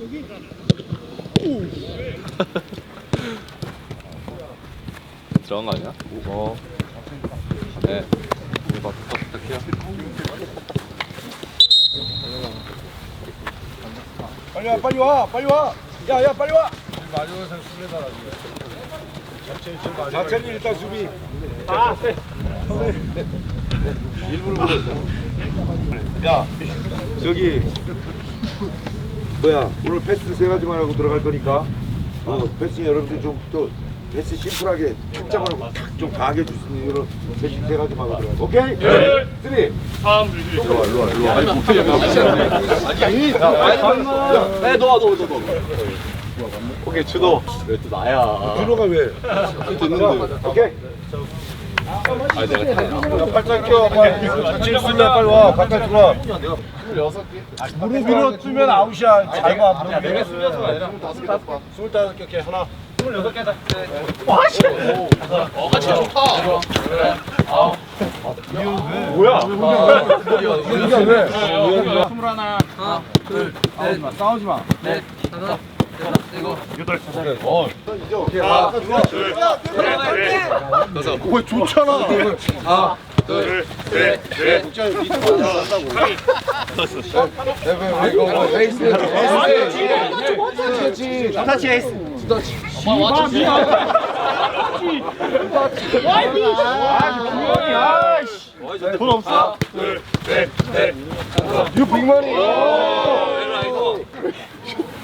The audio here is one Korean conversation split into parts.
들어간 거 아니야? 어. 네. 이거 부탁 부탁해요. 빨리 와 빨리 와 빨리 와. 야 야 빨리 와. 자천이 일단 수비. 아 네. 일부러 그랬어. 야 저기 뭐야 오늘 패스 세 가지만 하고 들어갈 거니까 어, 패스 여러분들 좀 또 패스 심플하게 착장을 탁좀 강하게 줄수 있는 이런 패스 세 가지만 하고 들어가. 오케이? 네. 쓰리. 일로 와 일로 와 일로 와. 아니 못해 네, 너와 너, 너, 너. 오케이, 주도. 왜또 나야? 준호가 왜? 듣는데. 오케이. 아, 내가 타야. 팔짱 껴. 빨리 칠수냐 빨리 와. 가까이 들어와. 무릎 위로 뜨면 아웃이야. 잘 봐. 무릎 위로. 스물여섯가 아니라 스물다섯 개 하나 스물여섯 개다 이게 왜? 스물하나 싸우지 마. 왜 좋잖아. 돈 없어? 이거 빅만이. 이거 없어.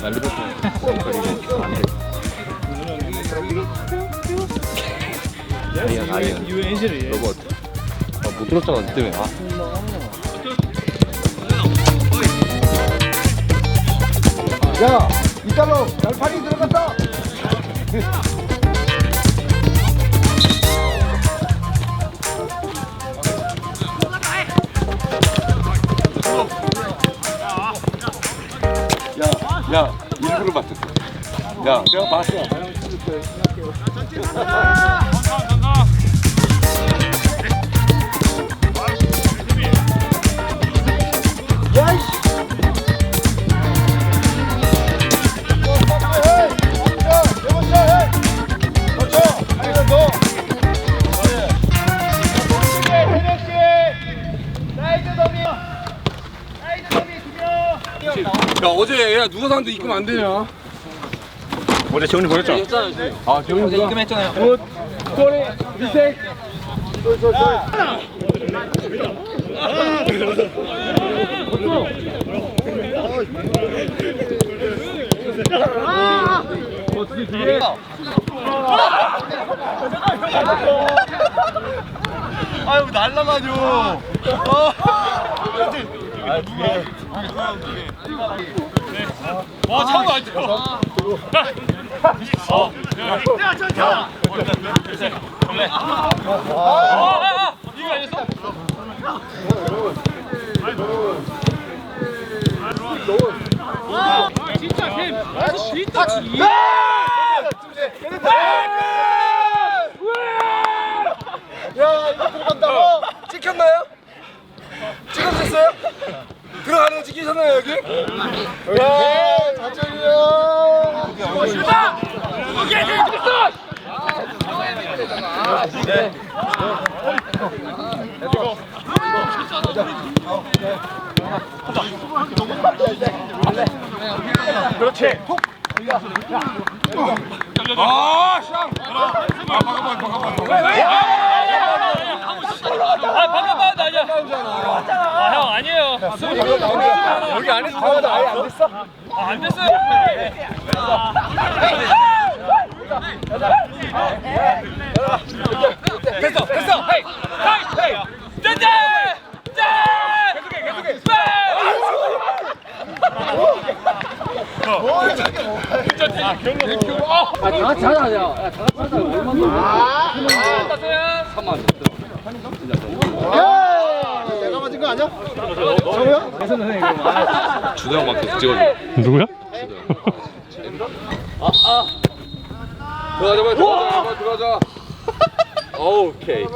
나 리버풀 거리고. 아이언, 아이언. 로봇. 아, 못 들었잖아, 니 때문에. 아. 야, 이달로 날파리 들어갔다. 야, 내가 봤어. 야 어제 야 누가 사는데 입금 안 되냐 어제 재훈이 보냈죠? 아 재훈이 입금했잖아요. 굿. 소리 리색. 아유 날라가죠. 와 차고 안 들어 야 이거 들어간다고? 찍혔나요? 찍었었어요? 들어가는 거 찍히셨나요 여기? 야 자천이야. 그렇지. 아샹 아, 박아봐 박아봐 아 니에요. 여기 안에서 들어가도 아예 안 됐어? 아, 안 됐어요. 됐어, 됐어. 헤이, 헤이, 헤이. 짠, 짠, 짠. 계속해, 계속해. 아, 다 같이 하자, 야. 다 같이 하자. 얼마나. 아, 3만. 내가 맞은 거 아니야? 준호 형만큼 찍어줘. 누구야? 들어가자, 빨리 들어가자, 들어가자. 오케이.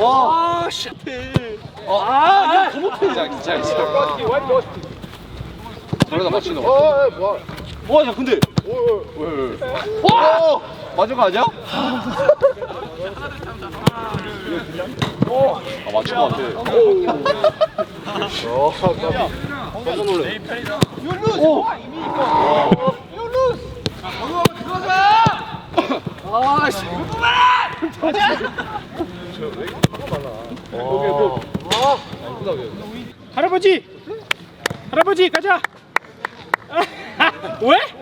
와, 씨. 어, 아, 더 못해. 자, 자, 자. 저러다 맞추는 거. 어, 뭐야? 와, 야, 근데. 와! 맞은 거 아니야? 아, 맞춘 거 같아. 깜짝 놀래. 아, 씨.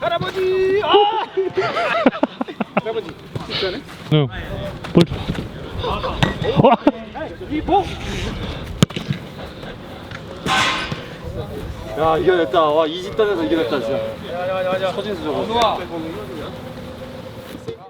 할아버지! 할아버지 가자! 왜? 응. 볼. 와. 야, 이겨냈다. 와, 이 집단에서 이겨냈다, 진짜. 서진수 저거.